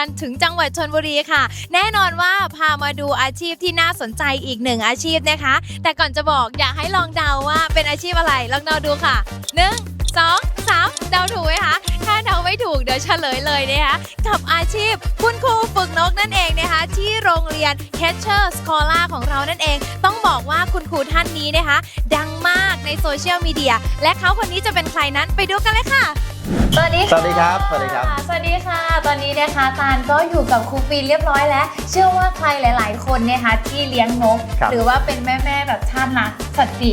กันถึงจังหวัดชนบุรีค่ะ แน่นอนว่าพามาดูอาชีพที่น่าสนใจอีกหนึ่งอาชีพนะคะ แต่ก่อนจะบอกอยากให้ลองเดาว่าเป็นอาชีพอะไรลองเดาดูค่ะหนึ่งสองสามเดาถูกไหมคะ ถ้าเดาไม่ถูกเดี๋ยวเฉลยเลยนะคะกับอาชีพคุณครูฝึกนกนั่นเองนะคะ ที่โรงเรียน Catcher Scholar ของเรานั่นเอง ต้องบอกว่าคุณครูท่านนี้นะคะ ดังมากในโซเชียลมีเดียและเขาคนนี้จะเป็นใครนั้นไปดูกันเลยค่ะ สวัสดีค่ะ สวัสดีครับ สวัสดีครับ สวัสดีค่ะ ตอนนี้นะคะตาลก็อยู่กับครูฟีนเรียบร้อยแล้ว เชื่อว่าใครหลาย ๆ คนเนี่ยคะที่เลี้ยงนก ครับหรือว่าเป็นแม่ ๆ แบบชาติรักสัตว์ปี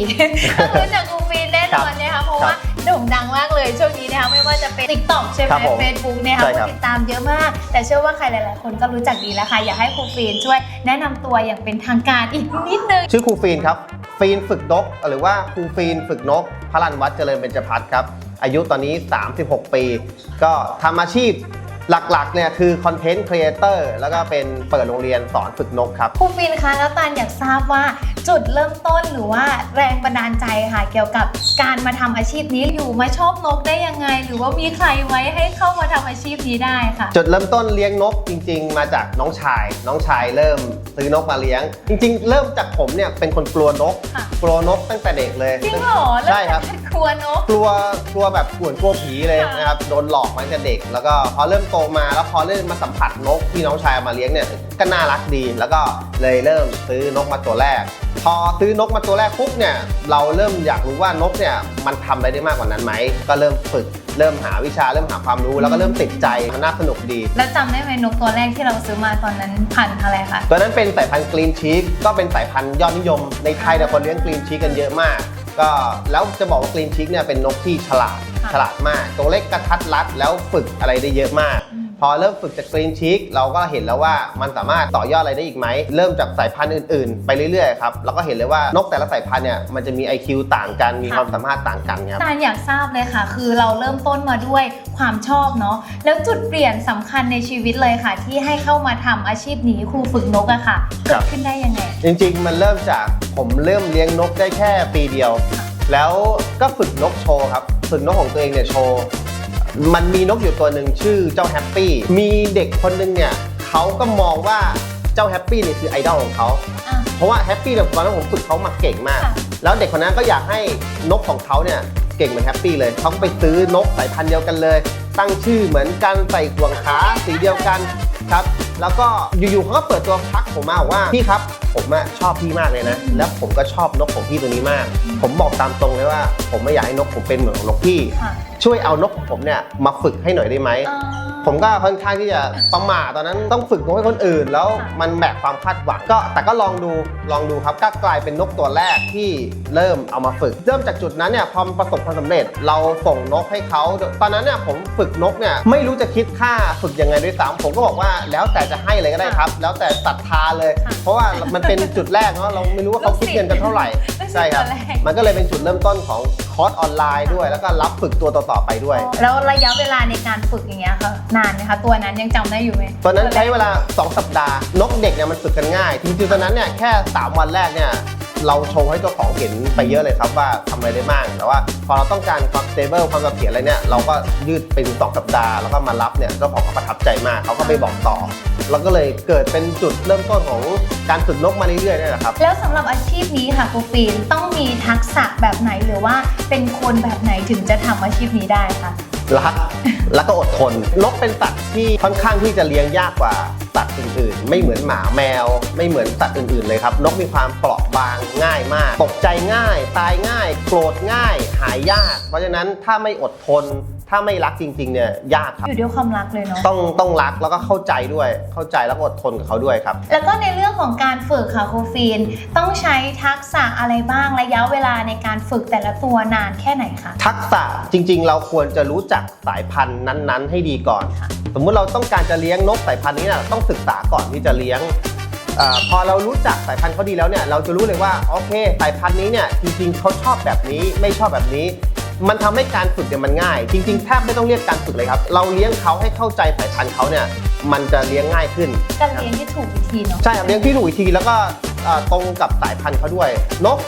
ต้องรู้จักครูฟีนแน่นอนนะคะเพราะว่าโด่งดังมากเลยช่วงนี้นะคะไม่ว่าจะเป็น TikTok ใช่ไหมครับผมเฟซบุ๊กเนี่ยค่ะใช่ผู้ครับติดตามเยอะมาก แต่เชื่อว่าใครหลาย ๆ คนก็รู้จักดีแล้วค่ะ อยากให้ครูฟีนช่วยแนะนำตัวอย่างเป็นทางการอีกนิดนึง ชื่อครูฟีนครับ ฟีนฝึกนก หรือว่าครูฟีนฝึกนก พระรันวัดเจริญเบญจพัฒน์ครับ อายุตอนนี้ 36 ปี ก็ทำอาชีพ หลักๆเนี่ยคือคอนเทนต์ครีเอเตอร์แล้วก็เป็นเปิดโรงเรียนสอนฝึกนกครับ ครูฟินคะแล้วตาลอยากทราบว่าจุดเริ่มต้นหรือว่าแรงบันดาลใจค่ะ เกี่ยวกับการมาทำอาชีพนี้อยู่มาชอบนกได้ยังไง หรือว่ามีใครไว้ให้เข้ามาทำอาชีพนี้ได้ค่ะ จุดเริ่มต้นเลี้ยงนกจริง ๆ มาจากน้องชาย น้องชายเริ่มซื้อนกมาเลี้ยง จริง ๆ เริ่มจากผมเนี่ยเป็นคนกลัวนก ค่ะ กลัวนกตั้งแต่เด็กเลยจริงเหรอแล้วใช่ครับเป็นครัวนก กลัวกลัวแบบกลัวกลัวผีเลยค่ะ นะครับโดนหลอกมาตั้งแต่เด็ก แล้วก็พอเริ่มโตมาแล้วพอเริ่มมาสัมผัสนกที่น้องชายเอามาเลี้ยงเนี่ยก็น่ารักดี แล้วก็เลยเริ่มซื้อนกมาตัวแรก พอซื้อนกมาตัวแรกปุ๊บเนี่ยเราเริ่มอยากรู้ว่านกเนี่ยมันทำอะไรได้มากกว่านั้นไหมก็เริ่มฝึกเริ่มหาวิชาเริ่มหาความรู้แล้วก็เริ่มติดใจมันน่าสนุกดี แล้วจำได้ไหมนกตัวแรกที่เราซื้อมาตอนนั้นพันธุ์อะไรคะตัวนั้นเป็นสายพันธุ์กรีนชีกก็เป็นสายพันธุ์ยอดนิยม ในไทยเนี่ยคนเลี้ยงกรีนชีกกันเยอะมาก ก็แล้วจะบอกว่ากรีนชีกเนี่ยเป็นนกที่ฉลาดค่ะฉลาดมาก ตัวเล็กกระทัดรัดแล้วฝึกอะไรได้เยอะมากอืม พอเริ่มฝึกจากกรีนชีกเราก็เห็นแล้วว่ามันสามารถต่อยอดอะไรได้อีกไหม เริ่มจากสายพันธุ์อื่นๆ ไปเรื่อยๆครับเราก็เห็นเลยว่านกแต่ละสายพันธุ์เนี่ยมันจะมี IQ ต่างกันมีความสามารถต่างกันครับ ตาลอยากทราบเลยค่ะ คือเราเริ่มต้นมาด้วยความชอบเนาะแล้วจุดเปลี่ยนสำคัญในชีวิตเลยค่ะ ที่ให้เข้ามาทำอาชีพนี้ครูฝึกนกอะค่ะครัเกิดบขึ้นได้ยังไง จริงๆ มันเริ่มจากผมเริ่มเลี้ยงนกได้แค่ปีเดียว แล้วก็ฝึกนกโชว์ครับ ฝึกนกของตัวเองเนี่ยโชว์ มันมีนกอยู่ตัวหนึ่งชื่อเจ้าแฮปปี้มีเด็กคนหนึงเนี่ยเขาก็มองว่าเจ้าแฮปปี้เนี่ยคือไอดอลของเขา อะ เพราะว่าแฮปปี้เนี่ยตอนนั้นผมฝึกเขามาเก่งมาก ค่ะ แล้วเด็กคนนั้นก็อยากให้นกของเขาเนี่ยเก่งเหมือนแฮปปี้เลยเขาก็ไปซื้อนกสายพันธุ์เดียวกันเลย ตั้งชื่อเหมือนกันใส่ห่วงขาสีเดียวกัน ครับ แล้วก็อยู่ๆเขาก็เปิดตัวพักผมมาบอกว่าพี่ครับผมอะชอบพี่มากเลยนะ แล้วผมก็ชอบนกของพี่ตัวนี้มาก ผมบอกตามตรงเลยว่า ผมไม่อยากให้นกผมเป็นเหมือนของนกพี่ ค่ะช่วยเอานกของผมเนี่ยมาฝึกให้หน่อยได้ไหมอ่า ผมก็ค่อนข้างที่จะประหม่าตอนนั้นต้องฝึกนกให้คนอื่น แล้วค่ะมันแบกความคาดหวังก็แต่ก็ลองดูลองดูครับก็กลายเป็นนกตัวแรกที่เริ่มเอามาฝึก เริ่มจากจุดนั้นเนี่ยพอมันประสบความสำเร็จเราส่งนกให้เขาตอนนั้นเนี่ยผมฝึกนกเนี่ยไม่รู้จะคิดค่าฝึกยังไงด้วยซ้ำผมก็บอกว่าแล้วแต่จะให้เลยก็ได้ครับ แล้วแต่ศรัทธาเลยค่ะเพราะว่ามันเป็นจุดแรกเนาะเราไม่รู้ว่าเขาคิดเงินกันเท่าไหร่ลูกศิษย์ใช่ครับตัวแรกมันก็เลยเป็นจุดเริ่มต้นของคอร์สออนไลน์ด้วย แล้วก็รับฝึกตัวต่อๆไปด้วย แล้วระยะเวลาในการฝึกอย่างเงี้ยค่ะนานไหมคะตัวนั้นยังจำได้อยู่ไหมตอนนั้นใช้เวลา 2 สัปดาห์ นกเด็กเนี่ยมันฝึกกันง่าย จริงๆตอนนั้นเนี่ยแค่ 3 วันแรกเนี่ยเราโชว์ให้เจ้าของเห็นไปเยอะเลยครับว่าทำอะไรได้บ้าง แต่ว่าพอเราต้องการความสเตเบิลความเสถียรอะไรเนี่ยเราก็ยืดเป็น2สัปดาห์แล้วก็มารับเนี่ยเจ้าของก็ประทับใจมากเขาก็ไปบอกต่อ แล้วก็เลยเกิดเป็นจุดเริ่มต้นของการฝึกนกมาเรื่อยๆนี่แหละครับ แล้วสำหรับอาชีพนี้ค่ะครูฟีนต้องมีทักษะแบบไหนหรือว่าเป็นคนแบบไหนถึงจะทำอาชีพนี้ได้คะ รัก แล้วก็อดทน นกเป็นสัตว์ที่ค่อนข้างที่จะเลี้ยงยากกว่าสัตว์อื่นๆ ไม่เหมือนหมาแมว ไม่เหมือนสัตว์อื่นๆเลยครับ นกมีความเปราะบางง่ายมาก ตกใจง่าย ตายง่าย โกรธง่าย หายยาก เพราะฉะนั้นถ้าไม่อดทน ถ้าไม่รักจริงๆเนี่ยยากครับอยู่ด้วยความรักเลยเนาะต้องต้องรักแล้วก็เข้าใจด้วย เข้าใจแล้วก็อดทนกับเขาด้วยครับ แล้วก็ในเรื่องของการฝึกค่ะครูฟีน ต้องใช้ทักษะอะไรบ้างระยะเวลาในการฝึกแต่ละตัวนานแค่ไหนคะทักษะจริง ๆ เราควรจะรู้จักสายพันธุ์นั้นๆ ให้ดีก่อนค่ะสมมุติเราต้องการจะเลี้ยงนกสายพันธุ์นี้นะต้องศึกษาก่อนที่จะเลี้ยงอาพอเรารู้จักสายพันธุ์เขาดีแล้วเนี่ยเราจะรู้เลยว่าโอเค สายพันธุ์นี้เนี่ยจริงๆเขาชอบแบบนี้ไม่ชอบแบบนี้ มันทำให้การฝึกเนี่ยมันง่าย จริงๆแทบไม่ต้องเรียกการฝึกเลยครับ เราเลี้ยงเขาให้เข้าใจสายพันธุ์เขาเนี่ยมันจะเลี้ยงง่ายขึ้นการเรียนที่ถูกวิธีเนาะใช่ครับเลี้ยงที่ถูกวิธีแล้วก็เอ่อตรงกับสายพันธุ์เขาด้วยนก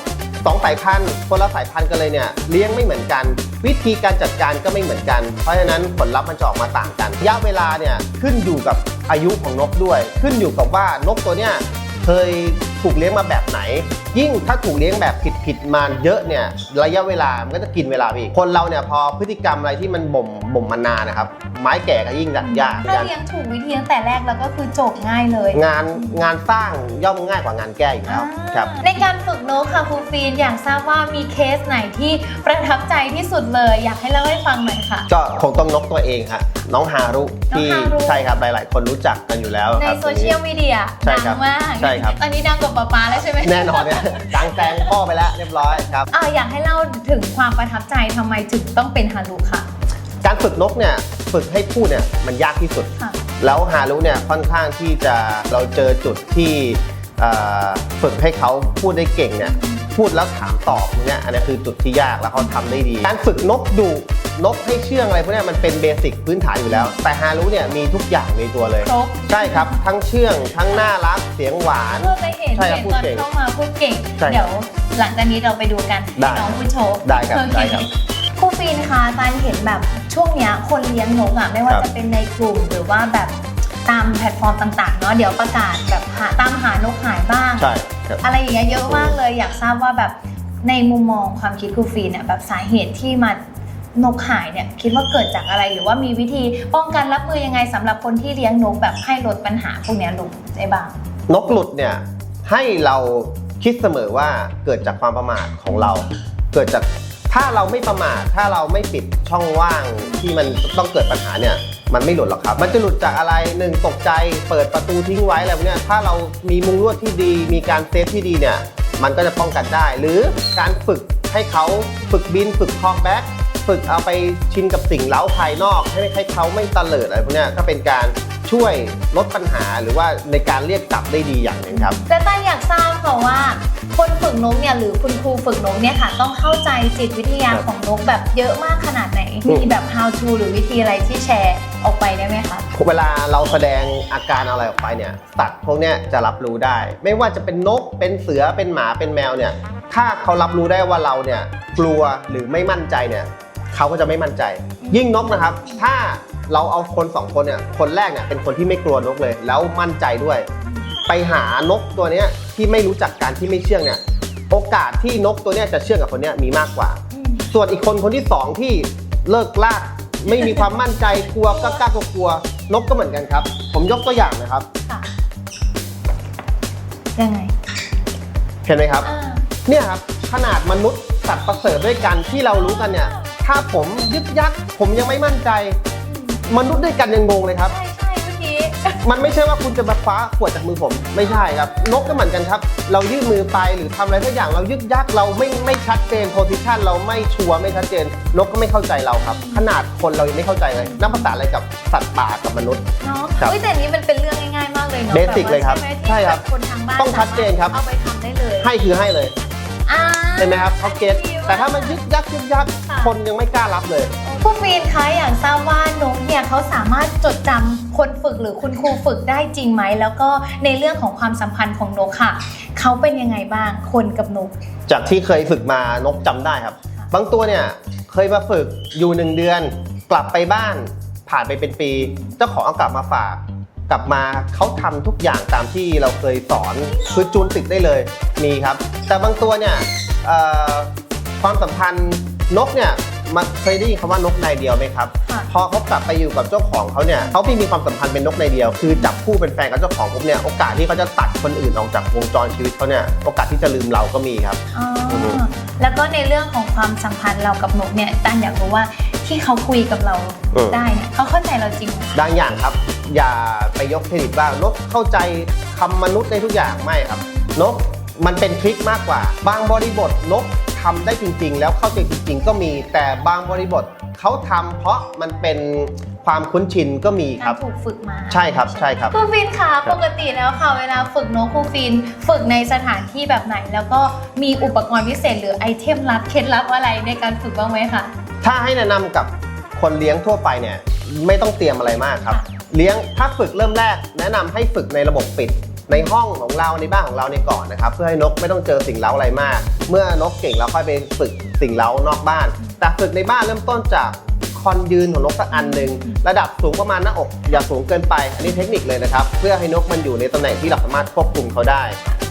สองสายพันธุ์คนละสายพันธุ์กันเลยเนี่ยเลี้ยงไม่เหมือนกัน วิธีการจัดการก็ไม่เหมือนกัน เพราะฉะนั้นผลลัพธ์มันจะออกมาต่างกันระยะเวลาเนี่ยขึ้นอยู่กับอายุของนกด้วย ขึ้นอยู่กับว่านกตัวเนี้ยเคย ถูกเลี้ยงมาแบบไหน ยิ่งถ้าถูกเลี้ยงแบบผิดผิดๆมาเยอะเนี่ยระยะเวลามันก็จะกินเวลาไปอีกคนเราเนี่ยพอพฤติกรรมอะไรที่มันบ่มบ่มมานานนะครับไม้แก่ก็ยิ่งดัดยากถ้าเลี้ยงถูกวิธีตั้งแต่แรกแล้วก็คือจบง่ายเลย งานงานสร้างย่อมง่ายกว่างานแก้อยู่แล้วครับในการฝึกนกค่ะครูฟีนอยากทราบว่ามีเคสไหนที่ประทับใจที่สุดเลย อยากให้เล่าให้ฟังหน่อยค่ะ ก็คงต้องนกตัวเองฮะน้องฮารุที่น้องฮารุใช่ครับหลาย ๆ คนรู้จักกันอยู่แล้วในครับโซเชียลมีเดียใช่ดัครับงมากใช่ครับตอนนี้ดังกว่าป๊าป๊าแล้วใช่ไหมแน่นอนเนี่ยดังแซงพ่อไปแล้วเรียบร้อยครับอ่าอยากให้เล่าถึงความประทับใจทำไมถึงต้องเป็นฮารุค่ะ การฝึกนกเนี่ยฝึกให้พูดเนี่ยมันยากที่สุด ค่ะ แล้วฮารุเนี่ยค่อนข้างที่จะเราเจอจุดที่เอ่อฝึกให้เขาพูดได้เก่งเนี่ย พูดแล้วถามตอบพวกเนี่ยอันนี้คือจุดที่ยากแล้วเขาทำได้ดี การฝึกนกดุนกให้เชื่องอะไรพวกเนี้ยมันเป็นเบสิกพื้นฐานอยู่แล้ว แต่ฮารุเนี่ยมีทุกอย่างในตัวเลยครบใช่ครับ ทั้งเชื่อง ทั้งน่ารักเสียงหวานเพื่อไปเห็นใช่ครับเห็นพูดตอนเก่งเข้ามาพูดเก่งใช่เดี๋ยวหลังจากนี้เราไปดูกันได้ให้น้องพูดโชว์ได้ครับโอเได้ครับครูฟีนคะตานเห็นแบบช่วงเนี้ยคนเลี้ยงนกอะไม่ว่าครับจะเป็นในกลุ่มหรือว่าแบบตามแพลตฟอร์มต่างๆเนาะเดี๋ยวประกาศแบบหาตามหานกหายบ้างใช่ ครับอะไรอย่างเงี้ยเยอะมากเลยอยากทราบว่าแบบในมุมมองความคิดครูฟีนเนี่ยแบบสาเหตุที่มานกหายเนี่ยคิดว่าเกิดจากอะไรหรือว่ามีวิธีป้องกันรับมือยังไงสำหรับคนที่เลี้ยงนกแบบให้ลดปัญหาพวกเนี้ยลงได้บ้าง นกหลุดเนี่ยให้เราคิดเสมอว่าเกิดจากความประมาทของเรา เกิดจาก ถ้าเราไม่ประมาทถ้าเราไม่ปิดช่องว่างที่มันต้องเกิดปัญหาเนี่ย มันไม่หลุดหรอกครับ มันจะหลุดจากอะไรหนึ่งตกใจเปิดประตูทิ้งไว้อะไรพวกเนี้ยถ้าเรามีมุงลวดที่ดี มีการเซฟที่ดีเนี่ย มันก็จะป้องกันได้ หรือการฝึกให้เขาฝึกบินฝึกคอมแบ็กฝึกเอาไปชินกับสิ่งเล้าภายนอก ให้ให้เขาไม่ตะเลิดอะไรพวกเนี้ยก็เป็นการช่วยลดปัญหาหรือว่าในการเรียกจับได้ดีอย่างหนึ่งครับ แต่ต้าอยากทราบค่ะว่า คนฝึกนกเนี่ยหรือคุณครูฝึกนกเนี่ยค่ะ ต้องเข้าใจจิตวิทยาครับของนกแบบเยอะมากขนาดไหนอืมมีแบบ how to หรือวิธีอะไรที่แชร์ออกไปได้ไหมคะ เวลาเราแสดงอาการอะไรออกไปเนี่ยสัตว์พวกเนี้ยจะรับรู้ได้ ไม่ว่าจะเป็นนกเป็นเสือเป็นหมาเป็นแมวเนี่ยถ้าเขารับรู้ได้ว่าเราเนี่ยกลัวหรือไม่มั่นใจเนี่ยเขาก็จะไม่มั่นใจ ยิ่งนกนะครับ ถ้าเราเอาคนสองคนเนี่ยคนแรกเนี่ยเป็นคนที่ไม่กลัวนกเลย แล้วมั่นใจด้วย ไปหานกตัวเนี้ยที่ไม่รู้จักการที่ไม่เชื่องเนี่ยโอกาสที่นกตัวเนี้ยจะเชื่องกับคนเนี้ยมีมากกว่า ส่วนอีกคนคนที่สองที่เลิกลากไม่มีความมั่นใจกลัวก็กล้ากลัวกลัวนกก็เหมือนกันครับ ผมยกตัวอย่างนะครับ ค่ะยังไงเห็นไหมครับ อ่าเนี่ยครับขนาดมนุษย์สัตว์ประเสริฐด้วยกันที่เรารู้กันเนี่ย ถ้าผมยึกยักผมยังไม่มั่นใจ มนุษย์ด้วยกันยังงงเลยครับ ใช่ใช่เมื่อกี้มันไม่ใช่ว่าคุณจะมาคว้าขวดจากมือผม ไม่ใช่ครับ นกก็เหมือนกันครับ เรายื่นมือไปหรือทำอะไรสักอย่างเรายึกยักเราไม่ไม่ชัดเจนโพซิชันเราไม่ชัวร์ไม่ชัดเจน นกก็ไม่เข้าใจเราครับ ขนาดคนเรายังไม่เข้าใจเลยนับภาษาอะไรกับสัตว์ป่ากับมนุษย์เนาะครับ เฮ้ยแต่อันนี้มันเป็นเรื่องง่ายๆมากเลยเนาะเบสิกเลยครับแว่าใช่ใช่ไหมครับที่แบบคนทางบ้านต้องชัดเจนครับ เอาไปทำได้เลย ให้คือให้เลย อ่า เห็นไหมครับเขาเก็ตแต่ถ้ามันยึกยักยึกยักค่ะ คนยังไม่กล้ารับเลย ผู้ฟีนคะอยากทราบว่านกเนี่ยเขาสามารถจดจำคนฝึกหรือคุณครูฝึกได้จริงไหม แล้วก็ในเรื่องของความสัมพันธ์ของนกค่ะ เขาเป็นยังไงบ้างคนกับนก จากที่เคยฝึกมานกจำได้ครับบางตัวเนี่ยเคยมาฝึกอยู่หนึ่งเดือน กลับไปบ้านผ่านไปเป็นปีเจ้าของเอากลับมาฝาก กลับมาเขาทำทุกอย่างตามที่เราเคยสอนคือจูนติดได้เลยมีครับ แต่บางตัวเนี่ยเอ่อความสัมพันธ์นกเนี่ยมาเคยได้ยินคำว่านกนายเดียวไหมครับค่ะพอเขากลับไปอยู่กับเจ้าของเขาเนี่ยเขาไม่มีความสัมพันธ์เป็นนกในายเดียว คือจับคู่เป็นแฟนกับเจ้าของปุ๊บเนี่ยโอกาสที่เขาจะตัดคนอื่นออกจากวงจรชีวิตเขาเนี่ยโอกาสที่จะลืมเราก็มีครับอ๋อออฮึแล้วก็ในเรื่องของความสัมพันธ์เรากับนกเนี่ยตันอยากรู้ว่าที่เขาคุยกับเราได้เนี่ยเขาเข้าใจเราจริงไหมบางอย่างครับ อย่าไปยกเครดิตว่านกเข้าใจคำมนุษย์ในทุกอย่างไม่ครับ นกมันเป็นทริคมากกว่า บางบริบทนกทำได้จริง ๆ แล้วเข้าใจจริง ๆ ก็มี แต่บางบริบทเขาทำเพราะมันเป็นความคุ้นชินก็มีคการรับถูกฝึกมา ใช่ครับใช่ครับครูฟินคะครับปกติแล้วค่ะเวลาฝึกนกครูฟิน ฝึกในสถานที่แบบไหน แล้วก็มีอุปกรณ์พิเศษหรือไอเทมลับเคล็ดลับอะไรในการฝึกบ้างไหมคะถ้าให้แนะนำกับคนเลี้ยงทั่วไปเนี่ยไม่ต้องเตรียมอะไรมากครับค่ะ เลี้ยงถ้าฝึกเริ่มแรก แนะนำให้ฝึกในระบบปิด ในห้องของเราในบ้านของเราในก่อนนะครับ เพื่อให้นกไม่ต้องเจอสิ่งเล้าอะไรมาก เมื่อนกเก่งแล้วค่อยไปฝึกสิ่งเล้านอกบ้าน แต่ฝึกในบ้านเริ่มต้นจากคอนยืนของนกสักอันหนึ่งระดับสูงประมาณหน้าอก อย่าสูงเกินไป อันนี้เทคนิคเลยนะครับ เพื่อให้นกมันอยู่ในตำแหน่งที่เราสามารถควบคุมเขาได้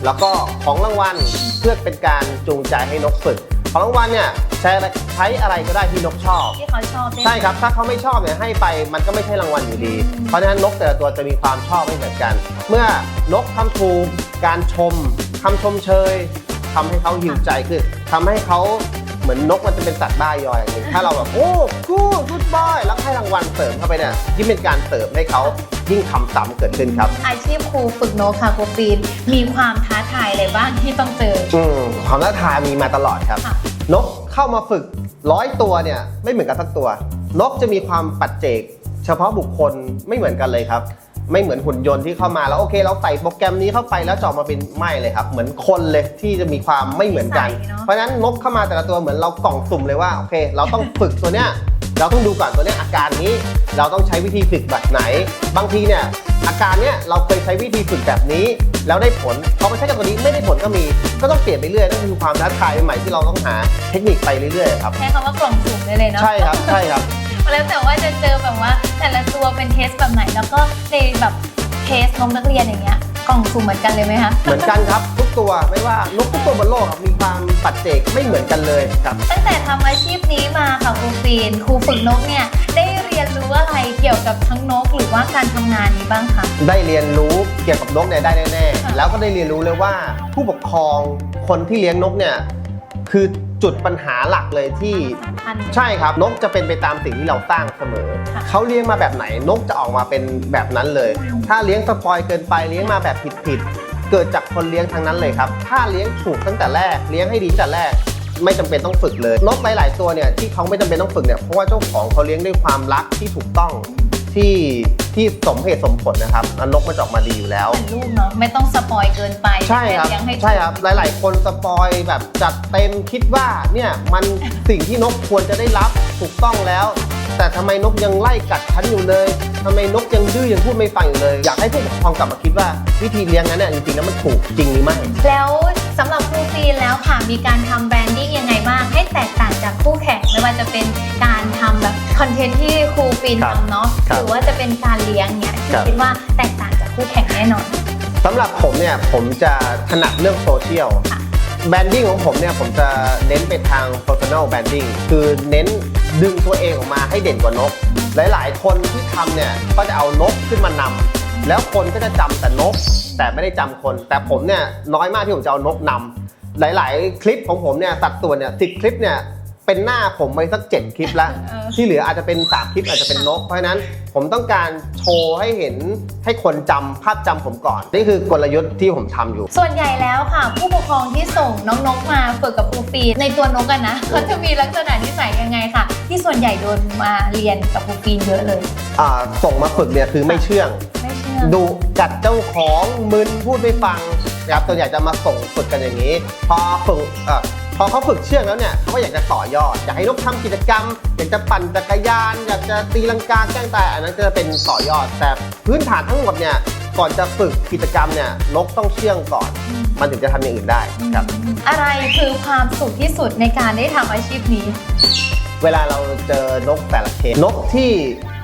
แล้วก็ของรางวัลเพื่อเป็นการจูงใจให้นกฝึก ของรางวัลเนี่ยใช้อะไรใช้อะไรก็ได้ที่นกชอบ ที่เขาชอบได้ไหมใช่ครับ ถ้าเขาไม่ชอบเนี่ยให้ไปมันก็ไม่ใช่รางวัลอยู่ดี เพราะฉะนั้นนกแต่ละตัวจะมีความชอบไม่เหมือนกัน เมื่อนกทำถูกการชมคำชมเชยทำให้เขาหิวใจขึ้นทำให้เขา เหมือนนกมันจะเป็นสัตว์บ้ายอยอย่างหนึงถ้าเราแบบโอ้กูกูดบอยแล้วให้รางวัลเสริมเข้าไปเนี่ยยิ่งเป็นการเสริมให้เขายิ่งทำซ้ำเกิดขึ้นครับ อาชีพครูฝึกนกค่ะครูฟีนมีความท้าทายอะไรบ้างที่ต้องเจอ อืมความท้าทายมีมาตลอดครับ ค่ะ นกเข้ามาฝึกร้อยตัวเนี่ยไม่เหมือนกันสักตัว นกจะมีความปัจเจก เฉพาะบุคคลไม่เหมือนกันเลยครับ ไม่เหมือนหุ่นยนต์ที่เข้ามาแล้วโอเค เราใส่โปรแกรมนี้เข้าไปแล้วจะออกมาเป็นไม่เลยครับ เหมือนคนเลยที่จะมีความไม่เหมือนกันนิสัยเนอะ เพราะฉะนั้นนกเข้ามาแต่ละตัวเหมือนเรากล่องสุ่มเลยว่าโอเค เราต้องฝึกตัวเนี้ยเราต้องดูก่อนตัวเนี้ยอาการนี้ เราต้องใช้วิธีฝึกแบบไหน บางทีเนี่ยอาการเนี้ยเราเคยใช้วิธีฝึกแบบนี้ แล้วได้ผลพอมาใช้กับตัวนี้ไม่ได้ผลก็มี ก็ต้องเปลี่ยนไปเรื่อยนั่นคือความท้าทายใหม่ๆที่เราต้องหาเทคนิคไปเรื่อยๆครับ ใช้คำว่ากล่องสุ่มได้เลยเนาะ ใช่ครับ ใช่ครับ แล้วแต่ว่าจะเจอแบบว่า แต่ละตัวเป็นเทสแบบไหน แล้วก็ในแบบเทสนมนักเรียนอย่างเงี้ยกล่องสุ่มเหมือนกันเลยไหมคะ เหมือนกันครับ ทุกตัวไม่ว่านกทุกตัวบนโลกครับมีความปัจเจกไม่เหมือนกันเลยครับ ตั้งแต่ทำอาชีพนี้มาค่ะครูฟีนครูฝึกนกเนี่ยได้เรียนรู้อะไรเกี่ยวกับทั้งนกหรือว่าการทำงานนี้บ้างคะ ได้เรียนรู้เกี่ยวกับนกเนี่ยได้แน่ค่ะๆแล้วก็ได้เรียนรู้เลยว่าผู้ปกครองคนที่เลี้ยงนกเนี่ยคือ จุดปัญหาหลักเลยที่สำคัญ ใช่ครับนกจะเป็นไปตามสิ่งที่เราสร้างเสมอ ค่ะเขาเลี้ยงมาแบบไหนนกจะออกมาเป็นแบบนั้นเลย ถ้าเลี้ยงสปอยเกินไปเลี้ยงมาแบบผิดๆเกิดจากคนเลี้ยงทั้งนั้นเลยครับ ถ้าเลี้ยงถูกตั้งแต่แรก เลี้ยงให้ดีตั้งแต่แรก ไม่จำเป็นต้องฝึกเลยนกหลาย ๆ ตัวเนี่ยที่เขาไม่จำเป็นต้องฝึกเนี่ยเพราะว่าเจ้าของเขาเลี้ยงด้วยความรักที่ถูกต้อง ที่ที่สมเหตุสมผลนะครับแล้วนกมันจะออกมาดีอยู่แล้วเหมือนลูกเนาะไม่ต้องสปอยเกินไปใช่ครับแเลี้ยงให้ถูกใช่ครับหลาย ๆ คนสปอยแบบจัดเต็มคิดว่าเนี่ยมันสิ่งที่นกควรจะได้รับถูกต้องแล้ว แต่ทำไมนกยังไล่กัดฉันอยู่เลยทำไมนกยังดื้อยังพูดไม่ฟังอยู่เลย อยากให้ผู้ปกครองกลับมาคิดว่าวิธีเลี้ยงนั้นเนี่ยจริงๆแล้วมันถูกจริงหรือไม่ แล้ว สำหรับครูฟีนแล้วค่ะ มีการทำแบรนดิ้งยังไงบ้างให้แตกต่างจากคู่แข่งไม่ว่าจะเป็นการทำแบบคอนเทนต์ที่ครูฟีนครับทำเนาะครับหรือว่าจะเป็นการเลี้ยงเนี่ยครับ คิดว่าแตกต่างจากคู่แข่งแน่นอน สำหรับผมเนี่ยผมจะถนัดเรื่องโซเชียลค่ะ แบรนดิ้งของผมเนี่ยผมจะเน้นไปทาง personal branding คือเน้นดึงตัวเองออกมาให้เด่นกว่านก หลายๆ คนที่ทำเนี่ยก็จะเอานกขึ้นมานำ แล้วคนก็จะจำแต่นก แต่ไม่ได้จำคน แต่ผมเนี่ยน้อยมากที่ผมจะเอานกนำหลาย ๆ คลิปของผมเนี่ยสัดส่วนเนี่ยสิคลิปเนี่ยเป็นหน้าผมไปสักเจ็ดคลิปแล้วเออที่เหลืออาจจะเป็นสามคลิปอาจจะเป็นนก เพราะฉะนั้นผมต้องการโชว์ให้เห็นให้คนจำภาพจำผมก่อน นี่คือกลยุทธ์ที่ผมทำอยู่ ส่วนใหญ่แล้วค่ะ ผู้ปกครองที่ส่งน้องนกมาฝึกกับครูฟีนในตัวนกกันนะเขาจะมีลักษณะนิสัยยังไงค่ะ ที่ส่วนใหญ่โดนมาเรียนกับครูฟีนเยอะเลย อ่าส่งมาฝึกเนี่ยคือไม่เชื่องไม่เชื่อ ดุกัดเจ้าของมึนพูดไม่ฟังนะครับตัวใหญ่จะมาส่งฝึกกันอย่างนี้ พอฝึกเอ่อพอเขาฝึกเชื่องแล้วเนี่ยเขาก็อยากจะต่อยอด อยากให้นกทำกิจกรรม อยากจะปั่นจักรยาน อยากจะตีลังกาแกล้งตายอันนั้นก็จะเป็นต่อยอด แต่พื้นฐานทั้งหมดเนี่ยก่อนจะฝึกกิจกรรมเนี่ยนกต้องเชื่องก่อน มันถึงจะทำอย่างอื่นได้ครับ อะไรคือความสุขที่สุดในการได้ทำอาชีพนี้ เวลาเราเจอนกแต่ละเคสนกที่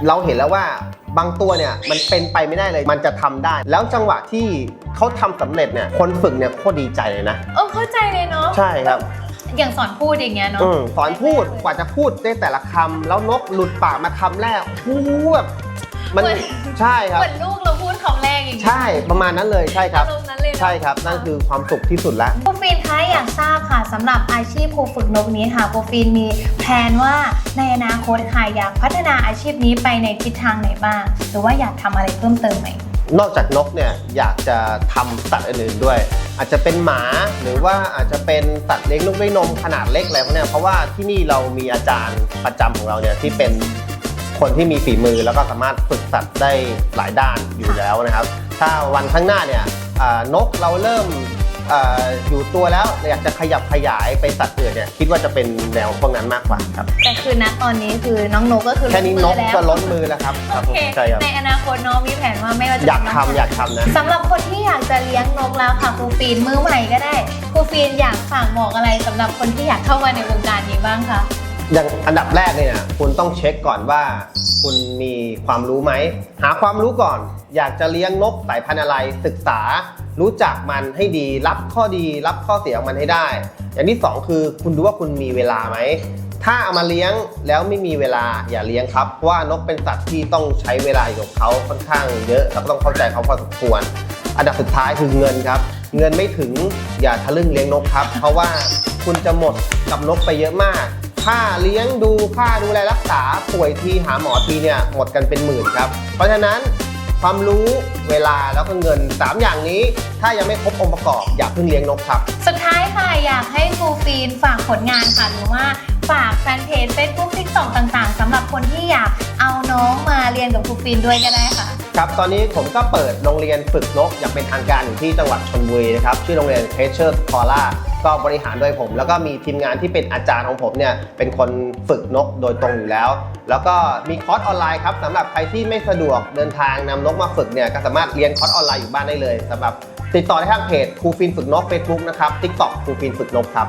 เราเห็นแล้วว่า บางตัวเนี่ยมันเป็นไปไม่ได้เลย มันจะทำได้ แล้วจังหวะที่เขาทำสำเร็จเนี่ยคนฝึกเนี่ยโคตรดีใจเลยนะเออเข้าใจเลยเนาะใช่ครับอย่างสอนพูดอย่างเงี้ยเนาะอืมสอนพูดกว่าจะพูดได้แต่ละคำแล้วนกหลุดปากมาคำแรกพูดแบบมันเหมือนใช่ครับเหมือนลูกเราพูด ใช่ประมาณนั้นเลยใช่ครับอารมณ์นั้นเลยเนอะ ใช่ครับนั่นคือความสุขที่สุดละ ครูฟีนคะอยากทราบค่ะสำหรับอาชีพครูฝึกนกนี้ค่ะครูฟีนมีแผนว่าในอนาคตค่ะอยากพัฒนาอาชีพนี้ไปในทิศทางไหนบ้าง หรือว่าอยากทำอะไรเพิ่มเติมไหม นอกจากนกเนี่ยอยากจะทำสัตว์อื่นๆด้วย อาจจะเป็นหมาหรือว่าอาจจะเป็นสัตว์เลี้ยงลูกด้วยนมขนาดเล็กอะไรพวกเนี้ยเพราะว่าที่นี่เรามีอาจารย์ประจำของเราเนี่ยที่เป็นคนที่มีฝีมือแล้วก็สามารถฝึกสัตว์ได้หลายด้านอยู่แล้วนะครับ ถ้าวันข้างหน้าเนี่ยอ่านกเราเริ่มเอ่ออยู่ตัวแล้วอยากจะขยับขยายไปสัตว์อื่นเนี่ยคิดว่าจะเป็นแนวพวกนั้นมากกว่าครับแต่คือณตอนนี้คือน้องนกก็คือแค่นี้นกล้ก็มือล้นมือแล้วครับคแล้รัวบโอผมเคใช่ครับในอนาคตน้องมีแผนว่าไม่ว่าจะอยากเป็นทำอยากทำนะสำหรับคนที่อยากจะเลี้ยงนกแล้วค่ะครูฟีนมือใหม่ก็ได้ครูฟีนอยากฝากบอกอะไรสำหรับคนที่อยากเข้ามาในวงการนี้บ้างคะ อย่างอันดับแรกเนี่ยคุณต้องเช็คก่อนว่า คุณมีความรู้ไหม หาความรู้ก่อน อยากจะเลี้ยงนกสายพันธุ์อะไรศึกษา รู้จักมันให้ดี รับข้อดี รับข้อเสียของมันให้ได้ อย่างที่สองคือคุณดูว่าคุณมีเวลาไหมถ้าเอามาเลี้ยงแล้วไม่มีเวลาอย่าเลี้ยงครับเพราะว่านกเป็นสัตว์ที่ต้องใช้เวลาอยู่กับเขาค่อนข้างเยอะแล้วก็ต้องเข้าใจเขาพอสมควร อันดับสุดท้ายคือเงินครับ เงินไม่ถึงอย่าทะลึ่งเลี้ยงนกครับ เพราะว่าคุณจะหมดกับนกไปเยอะมาก ค่าเลี้ยงดูค่าดูแลรักษาป่วยทีหาหมอทีเนี่ยหมดกันเป็นหมื่นครับ เพราะฉะนั้นความรู้เวลาแล้วก็เงิน 3 อย่างนี้ ถ้ายังไม่ครบองค์ประกอบ อย่าเพิ่งเลี้ยงนกครับ สุดท้ายค่ะ อยากให้ครูฟีนฝากผลงานค่ะหรือว่าฝากแฟนเพจ Facebook TikTok ต่างๆสำหรับคนที่อยากเอาน้องมาเรียนกับครูฟีนด้วยก็ได้ค่ะ ครับตอนนี้ผมก็เปิดโรงเรียนฝึกนกอย่างเป็นทางการอยู่ที่จังหวัดชนบุรีนะครับชื่อโรงเรียน p r e s s u r e c o l a ก็บริหารโดยผม แล้วก็มีทีมงานที่เป็นอาจารย์ของผมเนี่ยเป็นคนฝึกนกโดยตรงอยู่แล้ว แล้วก็มีคอร์สออนไลน์ครับสำหรับใครที่ไม่สะดวกเดินทางนำนกมาฝึกเนี่ยก็สามารถเรียนคอร์สออนไลน์อยู่บ้านได้เลยสำหรับติดต่อได้ทางเพจครูฟินฝึกนก Facebook นะครับ TikTok ครูฟินฝึกนกครับ